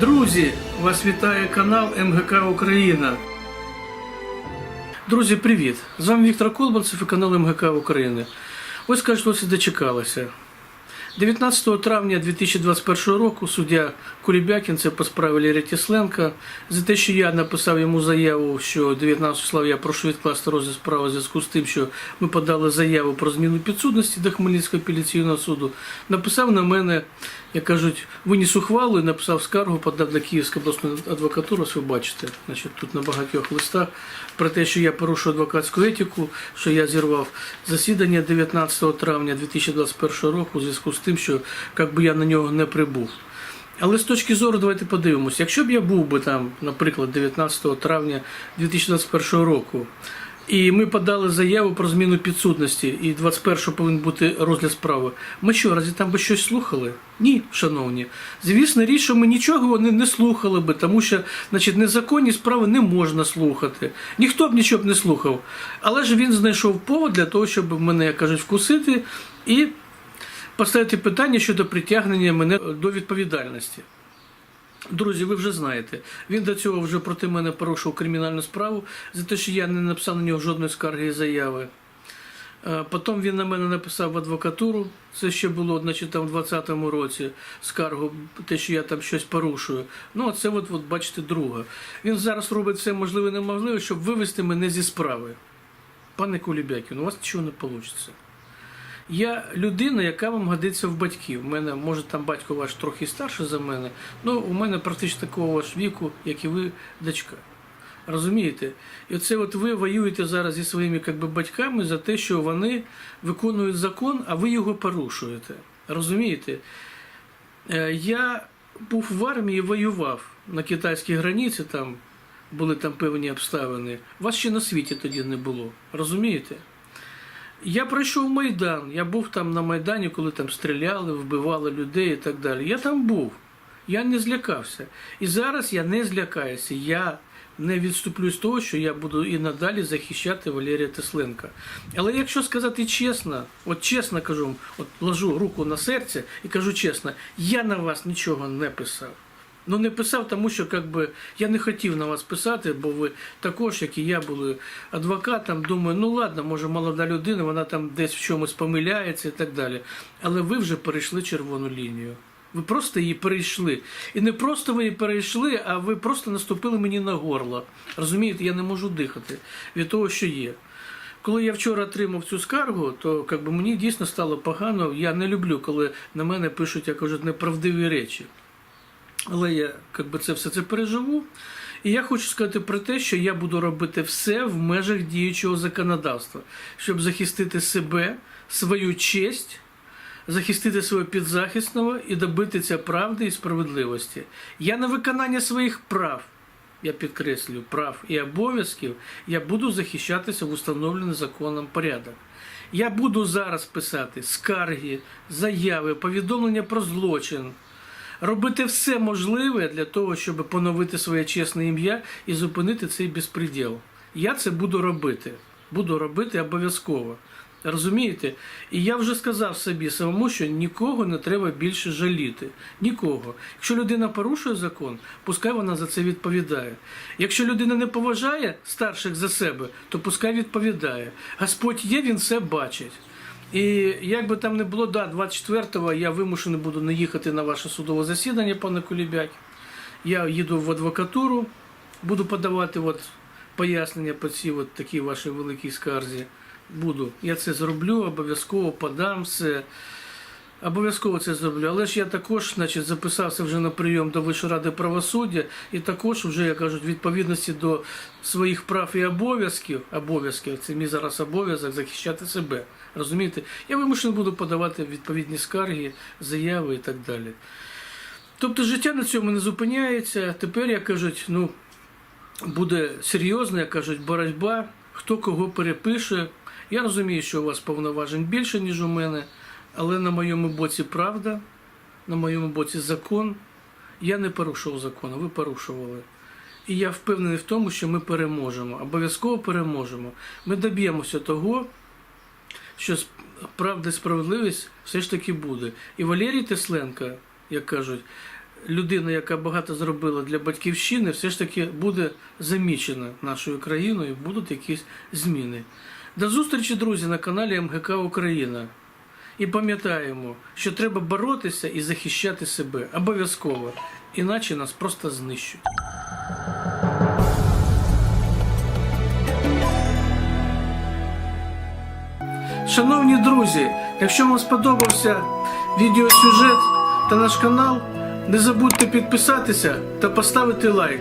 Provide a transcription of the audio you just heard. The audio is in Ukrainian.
Друзі, вас вітає канал МГК Україна. Друзі, привіт! З вами Віктор Колбанцев і канал МГК України. Ось кажуть, і 19 травня 2021 року суддя Кулібякін, це по справі Лєрі Тісленка, за те, що я написав йому заяву, що 19 числа я прошу відкласти розгляд справи в зв'язку з тим, що ми подали заяву про зміну підсудності до Хмельницького апеляційного суду, написав на мене, як кажуть, виніс ухвалу і написав скаргу, подав до Київської обласної адвокатури, ось ви бачите, значить, тут на багатьох листах, про те, що я порушую адвокатську етику, що я зірвав засідання 19 травня 2021 року у зв'язку з тим, що як би я на нього не прибув. Але з точки зору, давайте подивимося, якщо б я був би там, наприклад, 19 травня 2021 року, і ми подали заяву про зміну підсудності, і 21 повинен бути розгляд справи. Ми що, разі там би щось слухали? Ні, шановні. Звісно, річ, що ми нічого вони не слухали би, тому що значить, незаконні справи не можна слухати. Ніхто б нічого б не слухав. Але ж він знайшов повод для того, щоб мене, як кажуть, вкусити і поставити питання щодо притягнення мене до відповідальності. Друзі, ви вже знаєте, він до цього вже проти мене порушив кримінальну справу за те, що я не написав на нього жодної скарги і заяви. Е, Потім він на мене написав в адвокатуру, це ще було значить, там, в 2020 році скаргу, те, що я там щось порушую. Ну, а це от, от бачите, друга. Він зараз робить все можливе і неможливе, щоб вивести мене зі справи. Пане Кулібякін, у вас нічого не вийде. Я людина, яка вам годиться в батьків. У мене, може, там батько ваш трохи старший за мене, але у мене практично такого ж віку, як і ви, дочка. Розумієте? І оце от ви воюєте зараз зі своїми би, батьками за те, що вони виконують закон, а ви його порушуєте. Розумієте? Е, Я був в армії, воював на китайській границі, там були там певні обставини. Вас ще на світі тоді не було. Розумієте? Я пройшов Майдан, я був там на Майдані, коли там стріляли, вбивали людей і так далі. Я там був. Я не злякався. І зараз я не злякаюся. Я не відступлю з того, що я буду і надалі захищати Валерія Тесленка. Але якщо сказати чесно, от чесно кажу, от ложу руку на серце і кажу чесно, я на вас нічого не писав. Ну не писав, тому що как би, я не хотів на вас писати, бо ви також, як і я, були адвокатом. Думаю, ну ладно, може молода людина, вона там десь в чомусь помиляється і так далі. Але ви вже перейшли червону лінію. Ви просто її перейшли. І не просто ви її перейшли, а ви просто наступили мені на горло. Розумієте, я не можу дихати від того, що є. Коли я вчора отримав цю скаргу, то как би, мені дійсно стало погано. Я не люблю, коли на мене пишуть, як кажуть, неправдиві речі. Але я как би, це все це переживу. І я хочу сказати про те, що я буду робити все в межах діючого законодавства, щоб захистити себе, свою честь, захистити свого підзахисного і добитися правди і справедливості. Я на виконання своїх прав, я підкреслюю, прав і обов'язків, я буду захищатися в установлений законом порядок. Я буду зараз писати скарги, заяви, повідомлення про злочин робити все можливе для того, щоб поновити своє чесне ім'я і зупинити цей безпреділ. Я це буду робити. Буду робити обов'язково. Розумієте? І я вже сказав собі самому, що нікого не треба більше жаліти. Нікого. Якщо людина порушує закон, пускай вона за це відповідає. Якщо людина не поважає старших за себе, то пускай відповідає. Господь є, він все бачить. І як би там не було, да, 24-го я вимушений буду не їхати на ваше судове засідання, пане Кулібяк. Я їду в адвокатуру, буду подавати от пояснення по цій от такій вашій великій скарзі. Буду. Я це зроблю, обов'язково подам все. Обов'язково це зроблю. Але ж я також значить, записався вже на прийом до Вищої ради правосуддя і також вже, як кажуть, відповідності до своїх прав і обов'язків, обов'язків, це мій зараз обов'язок захищати себе. Розумієте? Я вимушений буду подавати відповідні скарги, заяви і так далі. Тобто життя на цьому не зупиняється. Тепер, як кажуть, ну, буде серйозна, як кажуть, боротьба, хто кого перепише. Я розумію, що у вас повноважень більше, ніж у мене, але на моєму боці правда, на моєму боці закон. Я не порушував закон, а ви порушували. І я впевнений в тому, що ми переможемо. Обов'язково переможемо. Ми доб'ємося того, що правда і справедливість все ж таки буде. І Валерій Тесленко, як кажуть, людина, яка багато зробила для батьківщини, все ж таки буде замічена нашою країною, будуть якісь зміни. До зустрічі, друзі, на каналі МГК Україна. І пам'ятаємо, що треба боротися і захищати себе обов'язково, іначе нас просто знищать. Шановні друзі, якщо вам сподобався відеосюжет та наш канал, не забудьте підписатися та поставити лайк.